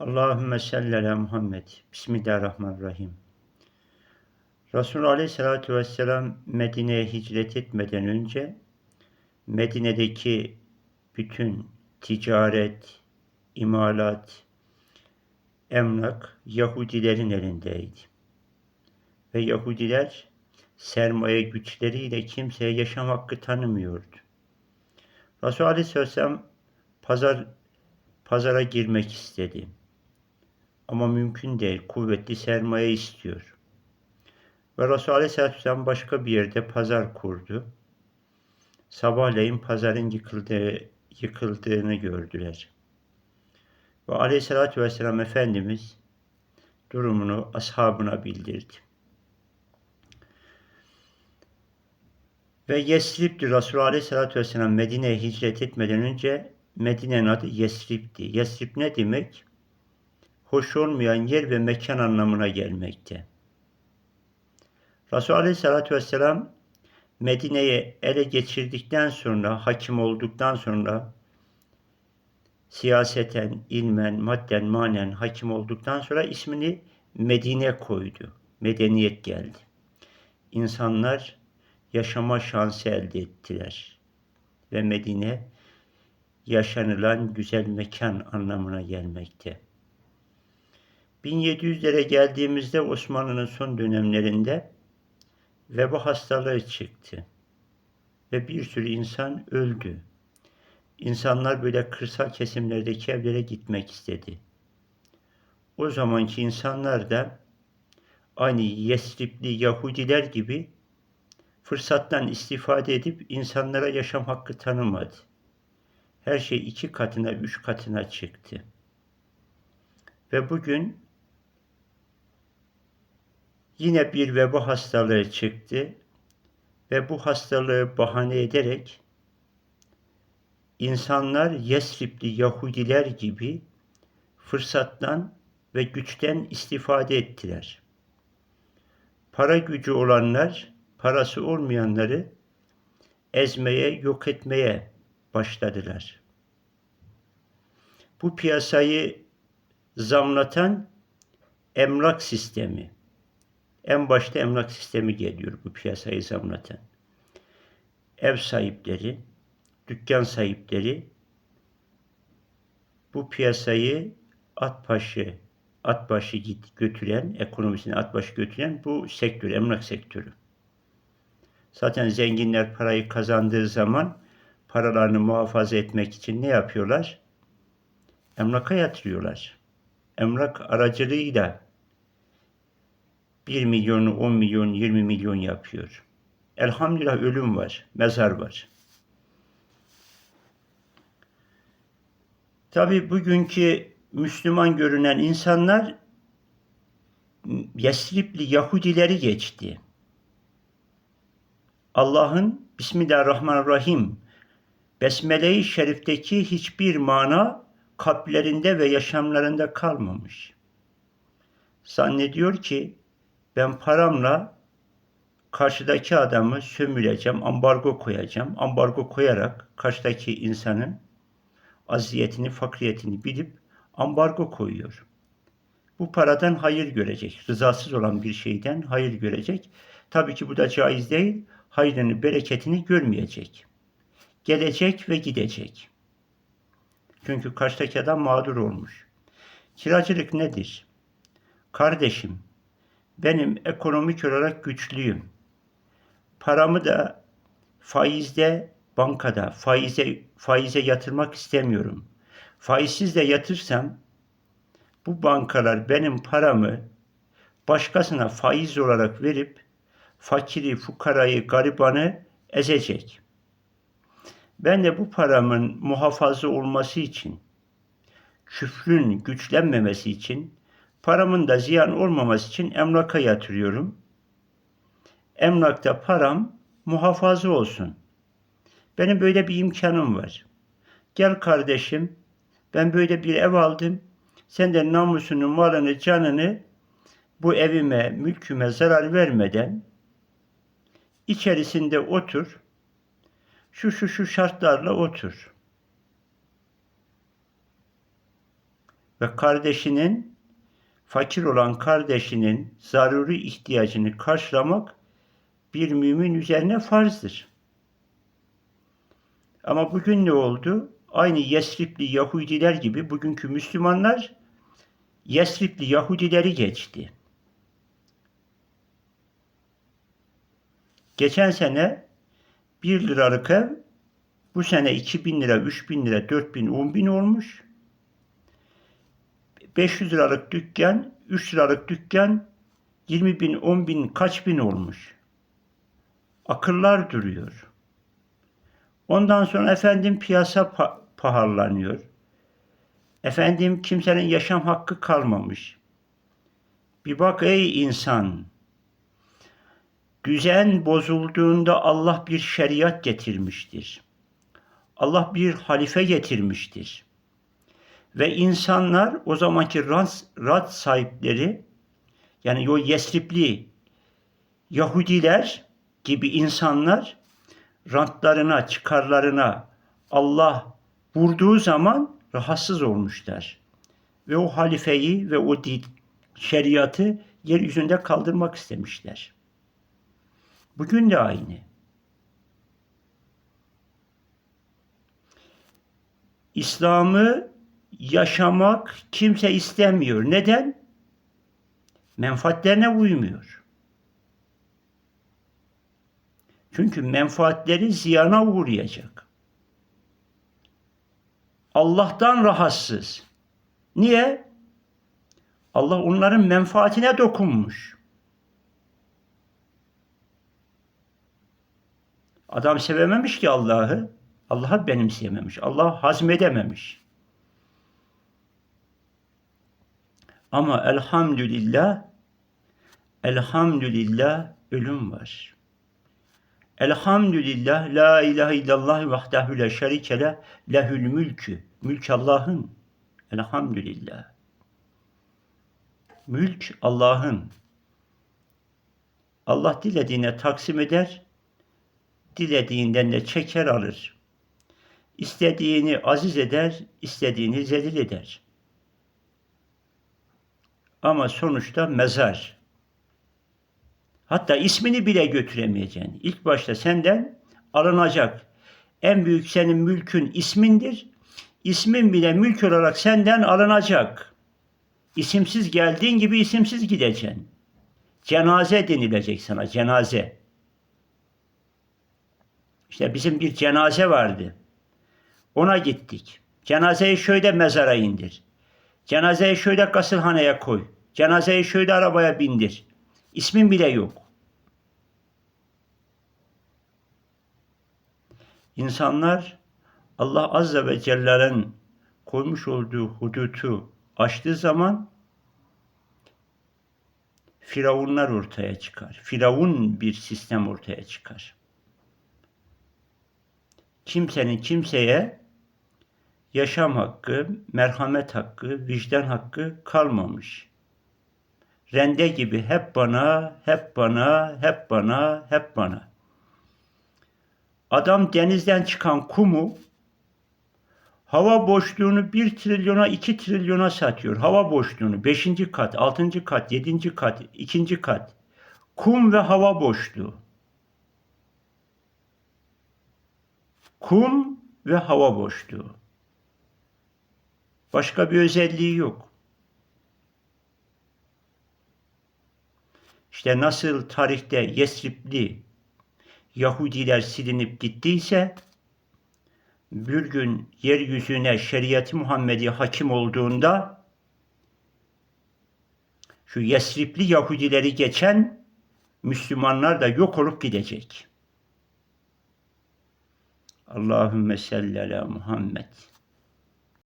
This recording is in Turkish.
Allahümme salli Muhammed. Bismillahirrahmanirrahim. Resulullah Aleyhisselatü Vesselam Medine'ye hicret etmeden önce Medine'deki bütün ticaret, imalat, emlak Yahudilerin elindeydi. Ve Yahudiler sermaye güçleriyle kimseye yaşam hakkı tanımıyordu. Resulullah Aleyhisselatü Vesselam pazar pazara girmek istedi. Ama mümkün değil. Kuvvetli sermaye istiyor. Ve Resulullah Aleyhisselatü başka bir yerde pazar kurdu. Sabahleyin pazarın yıkıldığı, yıkıldığını gördüler. Ve Aleyhisselatü Vesselam Efendimiz durumunu ashabına bildirdi. Ve Yesrib'di Resulullah Aleyhisselatü Vesselam Medine'ye hicret etmeden önce Medine'nin adı Yesrib'di. Yesrib ne demek? Hoş olmayan yer ve mekan anlamına gelmekte. Resulullah Aleyhisselatü Vesselam Medine'yi ele geçirdikten sonra, hakim olduktan sonra siyaseten, ilmen, madden, manen hakim olduktan sonra ismini Medine koydu. Medeniyet geldi. İnsanlar yaşama şansı elde ettiler. Ve Medine yaşanılan güzel mekan anlamına gelmekte. 1700'lere geldiğimizde Osmanlı'nın son dönemlerinde veba hastalığı çıktı. Ve bir sürü insan öldü. İnsanlar böyle kırsal kesimlerdeki evlere gitmek istedi. O zamanki insanlar da aynı Yesribli Yahudiler gibi fırsattan istifade edip insanlara yaşam hakkı tanımadı. Her şey iki katına, üç katına çıktı. Ve bugün yine bir veba hastalığı çıktı ve bu hastalığı bahane ederek insanlar Yesribli Yahudiler gibi fırsattan ve güçten istifade ettiler. Para gücü olanlar, parası olmayanları ezmeye, yok etmeye başladılar. Bu piyasayı zamlatan emlak sistemi. En başta emlak sistemi geliyor bu piyasayı zamlatan. Ev sahipleri, dükkan sahipleri bu piyasayı at başı, at başı git götüren, ekonomisini at başı götüren bu sektör, emlak sektörü. Zaten zenginler parayı kazandığı zaman paralarını muhafaza etmek için ne yapıyorlar? Emlaka yatırıyorlar. Emlak aracılığıyla 1 milyonu, 10 milyon, 20 milyon yapıyor. Elhamdülillah ölüm var, mezar var. Tabi bugünkü Müslüman görünen insanlar Yesribli Yahudileri geçti. Allah'ın Bismillahirrahmanirrahim Besmele-i Şerif'teki hiçbir mana kalplerinde ve yaşamlarında kalmamış. Zannediyor ki ben paramla karşıdaki adamı sömüreceğim, ambargo koyacağım. Ambargo koyarak karşıdaki insanın aziyetini, fakriyetini bilip ambargo koyuyor. Bu paradan hayır görecek. Rızasız olan bir şeyden hayır görecek. Tabii ki bu da caiz değil. Hayrını, bereketini görmeyecek. Gelecek ve gidecek. Çünkü karşıdaki adam mağdur olmuş. Kiracılık nedir? Kardeşim, benim ekonomik olarak güçlüyüm. Paramı da faizde, bankada, faize, faize yatırmak istemiyorum. Faizsiz de yatırsam bu bankalar benim paramı başkasına faiz olarak verip fakiri, fukarayı, garibanı ezecek. Ben de bu paramın muhafaza olması için, küfrün güçlenmemesi için, paramın da ziyan olmaması için emlaka yatırıyorum. Emlakta param muhafaza olsun. Benim böyle bir imkanım var. Gel kardeşim, ben böyle bir ev aldım. Sen de namusunu, malını, canını bu evime, mülküme zarar vermeden içerisinde otur şu şu şu şartlarla otur. ve kardeşinin fakir olan kardeşinin zaruri ihtiyacını karşılamak bir mümin üzerine farzdır. Ama bugün ne oldu? Aynı Yesribli Yahudiler gibi bugünkü Müslümanlar Yesribli Yahudileri geçti. Geçen sene 1 liralık ev bu sene 2000 lira, 3000 lira, 4000, 10 olmuş. 500 liralık dükkan, 3 liralık dükkan 20 bin, 10 bin, kaç bin olmuş. Akıllar duruyor. Ondan sonra efendim piyasa pa- pahalanıyor. Efendim kimsenin yaşam hakkı kalmamış. Bir bak ey insan. Düzen bozulduğunda Allah bir şeriat getirmiştir. Allah bir halife getirmiştir. Ve insanlar o zamanki rant, rant sahipleri yani o Yesribli Yahudiler gibi insanlar rantlarına, çıkarlarına Allah vurduğu zaman rahatsız olmuşlar. Ve o halifeyi ve o din, şeriatı yeryüzünde kaldırmak istemişler. Bugün de aynı. İslam'ı yaşamak kimse istemiyor. Neden? Menfaatlerine uymuyor. Çünkü menfaatleri ziyana uğrayacak. Allah'tan rahatsız. Niye? Allah onların menfaatine dokunmuş. Adam sevememiş ki Allah'ı. Allah'ı benimseyememiş. Allah hazmedememiş. Ama elhamdülillah elhamdülillah ölüm var. Elhamdülillah la ilahe illallah vahdehu la şerike le lehül mülkü. Mülk Allah'ın. Elhamdülillah. Mülk Allah'ın. Allah dilediğine taksim eder, dilediğinden de çeker alır. İstediğini aziz eder, istediğini zelil eder. Ama sonuçta mezar. Hatta ismini bile götüremeyeceksin. İlk başta senden alınacak. En büyük senin mülkün ismindir. İsmin bile mülk olarak senden alınacak. İsimsiz geldiğin gibi isimsiz gideceksin. Cenaze denilecek sana, cenaze. İşte bizim bir cenaze vardı. Ona gittik. Cenazeyi şöyle mezara indir. Cenazeyi şöyle gasılhaneye koy. Cenazeyi şöyle arabaya bindir. İsmin bile yok. İnsanlar Allah Azze ve Celle'nin koymuş olduğu hudutu aştığı zaman firavunlar ortaya çıkar. Firavun bir sistem ortaya çıkar. Kimsenin kimseye yaşam hakkı, merhamet hakkı, vicdan hakkı kalmamış. Rende gibi hep bana, hep bana, hep bana, hep bana. Adam denizden çıkan kumu hava boşluğunu 1 trilyona 2 trilyona satıyor. Hava boşluğunu 5. kat, 6. kat, 7. kat, 2. kat. Kum ve hava boşluğu. Kum ve hava boşluğu. Başka bir özelliği yok. İşte nasıl tarihte Yesribli Yahudiler silinip gittiyse bir gün yeryüzüne şeriat Muhammedi hakim olduğunda şu Yesribli Yahudileri geçen Müslümanlar da yok olup gidecek. Allahümme salli ala Muhammed.